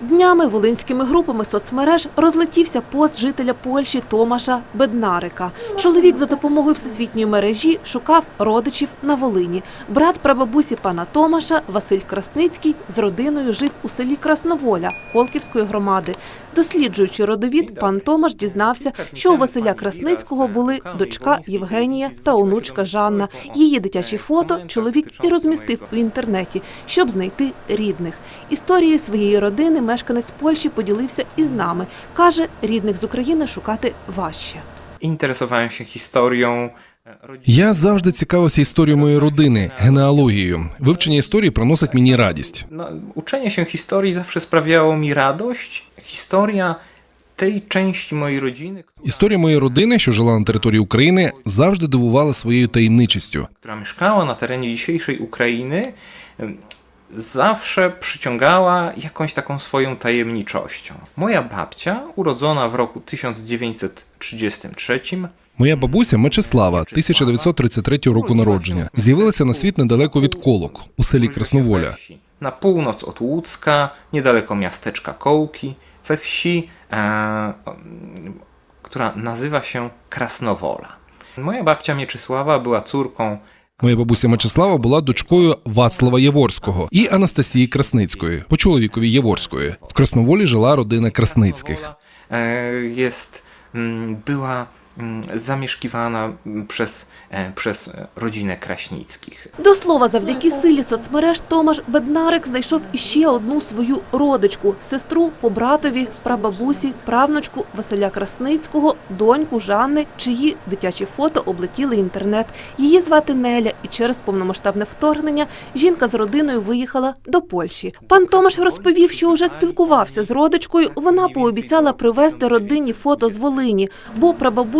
Днями волинськими групами соцмереж розлетівся пост жителя Польщі Томаша Беднарика. Чоловік за допомогою всесвітньої мережі шукав родичів на Волині. Брат прабабусі пана Томаша Василь Красницький з родиною жив у селі Красноволя Колківської громади. Досліджуючи родовід, пан Томаш дізнався, що у Василя Красницького були дочка Євгенія та онучка Жанна. Її дитячі фото чоловік і розмістив у інтернеті, щоб знайти рідних. Історією своєї родини мешканець Польщі поділився із нами. Каже, рідних з України шукати важче. Się historią e. Я завжди цікавився історією моєї родини, генеалогією. Вивчення історії приносить мені радість. Się historii zawsze sprawiało mi radość. Historia tej części mojej rodziny, która- Історія моєї родини, що жила на території України, завжди дивувала своєю таємничістю. która mieszkała na terenie dzisiejszej Ukrainy, em, zawsze przyciągała jakąś taką swoją tajemniczością. Moja babcia, urodzona w roku 1933, Моя бабуся Мечислава, 1933 року народження, з'явилася на світ недалеко від Колок у селі Красноволя. Na północ od Łódzka, niedaleko miasteczka Kołki, we wsi, e, mm, która nazywa się Krasnowola. Moja babcia Mieczysława była córką Моя бабуся Мечислава була дочкою Вацлава Яворського і Анастасії Красницької, по чоловікові Яворської. В Красноволі жила родина Красницьких. e, mm, zamieszkiwana mm, przez, e, przez e, rodzinę Kraśnickich. До слова, завдяки силі соцмереж Томаш Беднарик знайшов іще одну свою родичку – сестру по братові, прабабусі, правнучку Василя Красницького, доньку Жанни, чиї дитячі фото облетіли інтернет. Її звати Неля, і через повномасштабне вторгнення жінка з родиною виїхала до Польщі. Пан Томаш розповів, що вже спілкувався з родичкою. Вона пообіцяла привезти родині фото з Волині, бо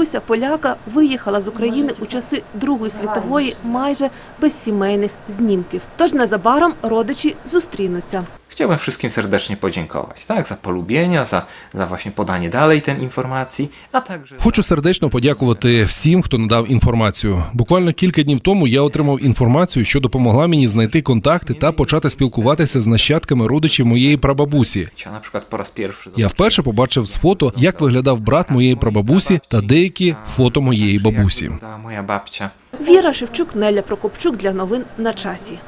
прабабуся поляка виїхала з України у часи Другої світової майже без сімейних знімків. Тож незабаром родичі зустрінуться. Chciałbym wszystkim serdecznie podziękować, tak, za polubienia, za, za właśnie podanie dalej tej informacji, a także Хочу сердечно подякувати всім, хто надав інформацію. Буквально кілька днів тому я отримав інформацію, що допомогла мені знайти контакти та почати спілкуватися з нащадками родичів моєї прабабусі. Ja na przykład po raz pierwszy Я вперше побачив з фото, як виглядав брат моєї прабабусі та деякі фото моєї бабусі. wyglądała moja. Віра Шевчук, Неля Прокопчук для новин на часі.